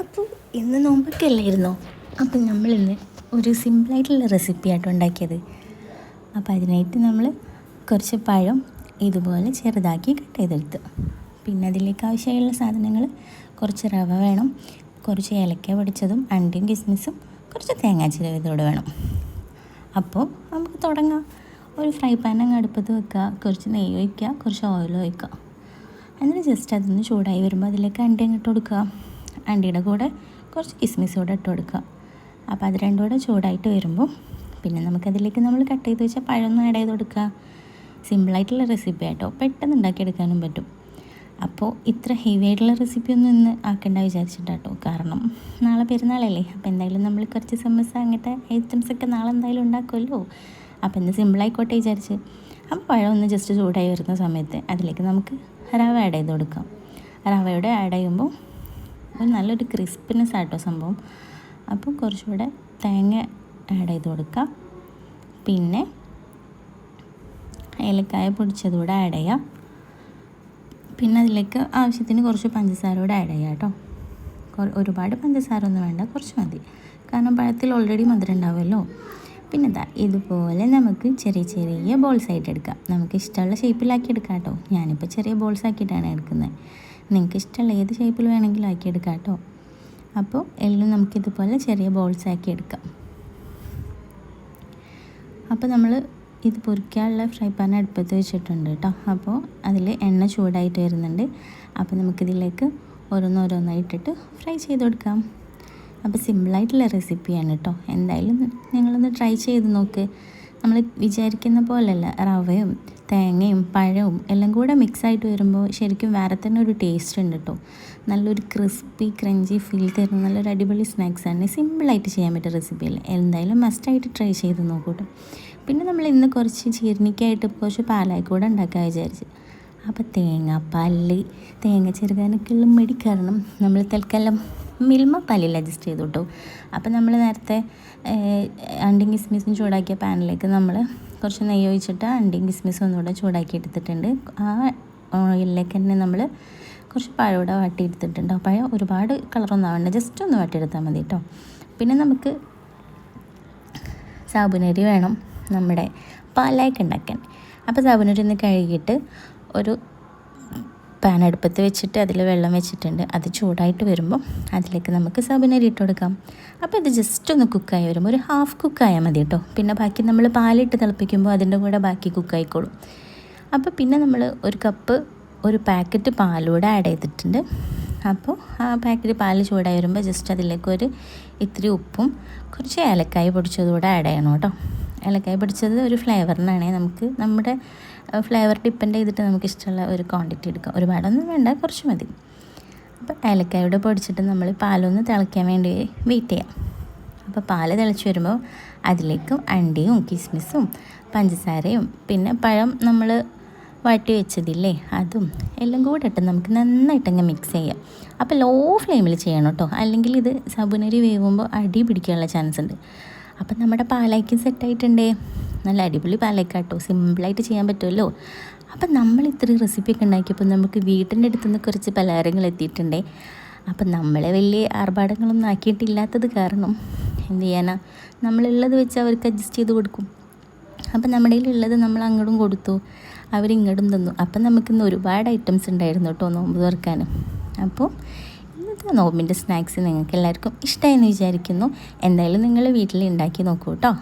അപ്പോൾ ഇന്ന് നോമ്പൊക്കെ അല്ലായിരുന്നോ അപ്പം നമ്മളിന്ന് ഒരു സിമ്പിളായിട്ടുള്ള റെസിപ്പി ആയിട്ട് ഉണ്ടാക്കിയത്. അപ്പോൾ അതിനായിട്ട് നമ്മൾ കുറച്ച് പഴം ഇതുപോലെ ചെറുതാക്കി കട്ട് ചെയ്തെടുത്ത്. പിന്നെ അതിലേക്ക് ആവശ്യമായുള്ള സാധനങ്ങൾ കുറച്ച് റവ വേണം കുറച്ച് ഏലക്ക പൊടിച്ചതും അണ്ടിയും കിസ്മിസും കുറച്ച് തേങ്ങാ ചിരവിതോട് വേണം. അപ്പോൾ നമുക്ക് തുടങ്ങാം. ഒരു ഫ്രൈ പാൻ അങ്ങ് അടുപ്പത്ത് വെക്കുക കുറച്ച് നെയ്യ് ഒഴിക്കുക കുറച്ച് ഓയിൽ ഒഴിക്കുക. എന്നിട്ട് ജസ്റ്റ് അതൊന്ന് ചൂടായി വരുമ്പോൾ അതിലേക്ക് അണ്ടി അങ്ങോട്ട് കൊടുക്കുക. അണ്ടിയുടെ കൂടെ കുറച്ച് കിസ്മിസ് കൂടെ ഇട്ട് കൊടുക്കുക. അപ്പോൾ അത് രണ്ടും കൂടെ ചൂടായിട്ട് വരുമ്പോൾ പിന്നെ നമുക്കതിലേക്ക് നമ്മൾ കട്ട് ചെയ്ത് വെച്ചാൽ പഴമൊന്നും ആഡ് ചെയ്ത് കൊടുക്കുക. സിമ്പിളായിട്ടുള്ള റെസിപ്പി ആട്ടോ. പെട്ടെന്ന് ഉണ്ടാക്കിയെടുക്കാനും പറ്റും. അപ്പോൾ ഇത്ര ഹെവി ആയിട്ടുള്ള റെസിപ്പി ഒന്നും ഇന്ന് ആക്കേണ്ട വിചാരിച്ചിട്ടാട്ടോ. കാരണം നാളെ പെരുന്നാളല്ലേ. അപ്പോൾ എന്തായാലും നമ്മൾ കുറച്ച് സമോസ അങ്ങനത്തെ ഐറ്റംസ് ഒക്കെ നാളെ എന്തായാലും ഉണ്ടാക്കുമല്ലോ. അപ്പോൾ ഇന്ന് സിമ്പിളായിക്കോട്ടെ വിചാരിച്ച്. അപ്പോൾ പഴം ഒന്ന് ജസ്റ്റ് ചൂടായി വരുന്ന സമയത്ത് അതിലേക്ക് നമുക്ക് റവ ആഡ് ചെയ്ത് കൊടുക്കാം. റവയുടെ ആഡ് ചെയ്യുമ്പോൾ ഒരു നല്ലൊരു ക്രിസ്പിനെസ് ആട്ടോ സംഭവം. അപ്പോൾ കുറച്ചുകൂടെ തേങ്ങ ആഡ് ചെയ്ത് കൊടുക്കാം. പിന്നെ ഏലക്കായ പൊടിച്ചത് കൂടെ ആഡ് ചെയ്യാം. പിന്നെ അതിലേക്ക് ആവശ്യത്തിന് കുറച്ച് പഞ്ചസാര കൂടെ ആഡ് ചെയ്യാം കേട്ടോ. ഒരുപാട് പഞ്ചസാര ഒന്നും വേണ്ട കുറച്ച് മതി. കാരണം പഴത്തിൽ ഓൾറെഡി മധുരം ഉണ്ടാവുമല്ലോ. പിന്നെ ഇതാ ഇതുപോലെ നമുക്ക് ചെറിയ ചെറിയ ബോൾസ് ആയിട്ട് എടുക്കാം. നമുക്ക് ഇഷ്ടമുള്ള ഷേപ്പിലാക്കി എടുക്കാം കേട്ടോ. ഞാനിപ്പോൾ ചെറിയ ബോൾസ് ആക്കിയിട്ടാണ് എടുക്കുന്നത്. നിങ്ങൾക്ക് ഇഷ്ടമുള്ള ഏത് ഷേപ്പിൽ വേണമെങ്കിലും ആക്കിയെടുക്കാം കേട്ടോ. അപ്പോൾ എല്ലാം നമുക്കിതുപോലെ ചെറിയ ബോൾസ് ആക്കി എടുക്കാം അപ്പോൾ നമ്മൾ ഇത് പൊരിക്കാനുള്ള ഫ്രൈ പാൻ അടുപ്പത്ത് വെച്ചിട്ടുണ്ട് കേട്ടോ. അപ്പോൾ അതിൽ എണ്ണ ചൂടായിട്ട് വരുന്നുണ്ട്. അപ്പോൾ നമുക്കിതിലേക്ക് ഓരോന്നോരോന്നായിട്ടിട്ട് ഫ്രൈ ചെയ്ത് കൊടുക്കാം. അപ്പോൾ സിമ്പിളായിട്ടുള്ള റെസിപ്പിയാണ് കേട്ടോ. എന്തായാലും നിങ്ങളൊന്ന് ട്രൈ ചെയ്ത് നോക്ക്. നമ്മൾ വിചാരിക്കുന്ന പോലെയല്ല റവയും തേങ്ങയും പഴവും എല്ലാം കൂടെ മിക്സ് ആയിട്ട് വരുമ്പോൾ ശരിക്കും വേറെ തന്നെ ഒരു ടേസ്റ്റ് ഉണ്ട് കേട്ടോ നല്ലൊരു ക്രിസ്പി ക്രഞ്ചി ഫീൽ തരുന്ന നല്ലൊരു അടിപൊളി സ്നാക്സ് ആണ്. സിമ്പിളായിട്ട് ചെയ്യാൻ പറ്റിയ റെസിപ്പിയിൽ എന്തായാലും മസ്റ്റായിട്ട് ട്രൈ ചെയ്ത് നോക്കൂ കേട്ടോ പിന്നെ നമ്മൾ ഇന്ന് കുറച്ച് ചീരണിക്കായിട്ട് കുറച്ച് പാലായി കൂടെ ഉണ്ടാക്കാൻ വിചാരിച്ചു. അപ്പോൾ തേങ്ങ പാൽ തേങ്ങ ചെറുകാനൊക്കെ ഉള്ള മടി കാരണം നമ്മൾ തൽക്കാലം മിൽമ പല്ലിൽ അഡ്ജസ്റ്റ് ചെയ്തു കേട്ടോ അപ്പോൾ നമ്മൾ നേരത്തെ അണ്ടിങ് കിസ്മിസും ചൂടാക്കിയ പാനിലേക്ക് നമ്മൾ കുറച്ച് നെയ്യ് ഒഴിച്ചിട്ട് അണ്ടിയും കിസ്മിസും ഒന്നുകൂടെ ചൂടാക്കി എടുത്തിട്ടുണ്ട്. ആ ഓയിലിലേക്ക് തന്നെ നമ്മൾ കുറച്ച് പഴം കൂടെ വാട്ടിയെടുത്തിട്ടുണ്ട്. പഴം ഒരുപാട് കളറൊന്നും ആവണ്ട. ജസ്റ്റ് ഒന്ന് വാട്ടിയെടുത്താൽ മതി കേട്ടോ പിന്നെ നമുക്ക് സാബുനരി വേണം നമ്മുടെ പാലായ്ക്ക് ഉണ്ടാക്കാൻ അപ്പോൾ സാബുനരി ഒന്ന് കഴുകിയിട്ട് ഒരു പാൻ അടുപ്പത്ത് വെച്ചിട്ട് അതിൽ വെള്ളം വെച്ചിട്ടുണ്ട്. അത് ചൂടായിട്ട് വരുമ്പോൾ അതിലേക്ക് നമുക്ക് സബിനരി ഇട്ട് കൊടുക്കാം. അപ്പോൾ ഇത് ജസ്റ്റ് ഒന്ന് കുക്കായി വരുമ്പോൾ ഒരു ഹാഫ് കുക്കായാൽ മതി കേട്ടോ. പിന്നെ ബാക്കി നമ്മൾ പാലിട്ട് തിളപ്പിക്കുമ്പോൾ അതിന്റെ കൂടെ ബാക്കി കുക്കായിക്കോളും അപ്പോൾ പിന്നെ നമ്മൾ ഒരു കപ്പ് ഒരു പാക്കറ്റ് പാലൂടെ ആഡ് ചെയ്തിട്ടുണ്ട്. അപ്പോൾ ആ പാക്കറ്റ് പാൽ ചൂടായി വരുമ്പോൾ ജസ്റ്റ് അതിലേക്ക് ഒരു ഇത്തിരി ഉപ്പും കുറച്ച് ഏലക്കായ പൊടിച്ചതുകൂടെ ആഡ് ചെയ്യണം കേട്ടോ. ഏലക്കായ പൊടിച്ചത് ഒരു ഫ്ലേവറിനാണേ. നമുക്ക് നമ്മുടെ ഫ്ലേവർ ഡിപ്പെൻഡ് ചെയ്തിട്ട് നമുക്ക് ഇഷ്ടമുള്ള ഒരു ക്വാണ്ടിറ്റി എടുക്കാം. ഒരുപാടൊന്നും വേണ്ട കുറച്ച് മതി. അപ്പോൾ ഏലക്കായോട് പൊടിച്ചിട്ട് നമ്മൾ പാലൊന്ന് തിളയ്ക്കാൻ വേണ്ടി വെയിറ്റ് ചെയ്യാം. അപ്പോൾ പാൽ തിളച്ച് വരുമ്പോൾ അതിലേക്കും അണ്ടിയും കിസ്മിസും പഞ്ചസാരയും പിന്നെ പഴം നമ്മൾ വാട്ടി വെച്ചതില്ലേ അതും എല്ലാം കൂടെ ഇട്ട് നമുക്ക് നന്നായിട്ടങ്ങ് മിക്സ് ചെയ്യാം. അപ്പോൾ ലോ ഫ്ലെയിമിൽ ചെയ്യണം കേട്ടോ അല്ലെങ്കിൽ ഇത് സബുനരി വേവുമ്പോൾ അടി പിടിക്കാനുള്ള ചാൻസ് ഉണ്ട്. അപ്പം നമ്മുടെ പാലയ്ക്കും സെറ്റായിട്ടുണ്ടേ. നല്ല അടിപൊളി പാലയ്ക്കാട്ടോ സിമ്പിളായിട്ട് ചെയ്യാൻ പറ്റുമല്ലോ. അപ്പം നമ്മൾ ഇത്രയും റെസിപ്പിയൊക്കെ ഉണ്ടാക്കിയപ്പോൾ നമുക്ക് വീട്ടിന്റെ അടുത്ത് നിന്ന് കുറച്ച് പലഹാരങ്ങൾ എത്തിയിട്ടുണ്ടേ. അപ്പം നമ്മളെ വലിയ ആർഭാടങ്ങളൊന്നും ആക്കിയിട്ടില്ലാത്തത് കാരണം എന്ത് ചെയ്യാനാ? നമ്മളുള്ളത് വെച്ച് അവർക്ക് അഡ്ജസ്റ്റ് ചെയ്ത് കൊടുക്കും. അപ്പം നമ്മുടെ കയ്യിലുള്ളത് നമ്മൾ അങ്ങോട്ടും കൊടുത്തു. അവരിങ്ങോട്ടും തന്നു. അപ്പം നമുക്കിന്ന് ഒരുപാട് ഐറ്റംസ് ഉണ്ടായിരുന്നു കേട്ടോ നോമ്പ് തുറക്കാനും അപ്പോൾ നോമ്പിന്റെ സ്നാക്സ് നിങ്ങൾക്ക് എല്ലാവർക്കും ഇഷ്ടമായെന്ന് വിചാരിക്കുന്നു. എന്തായാലും നിങ്ങൾ വീട്ടിൽ ഉണ്ടാക്കി നോക്കൂ കേട്ടോ.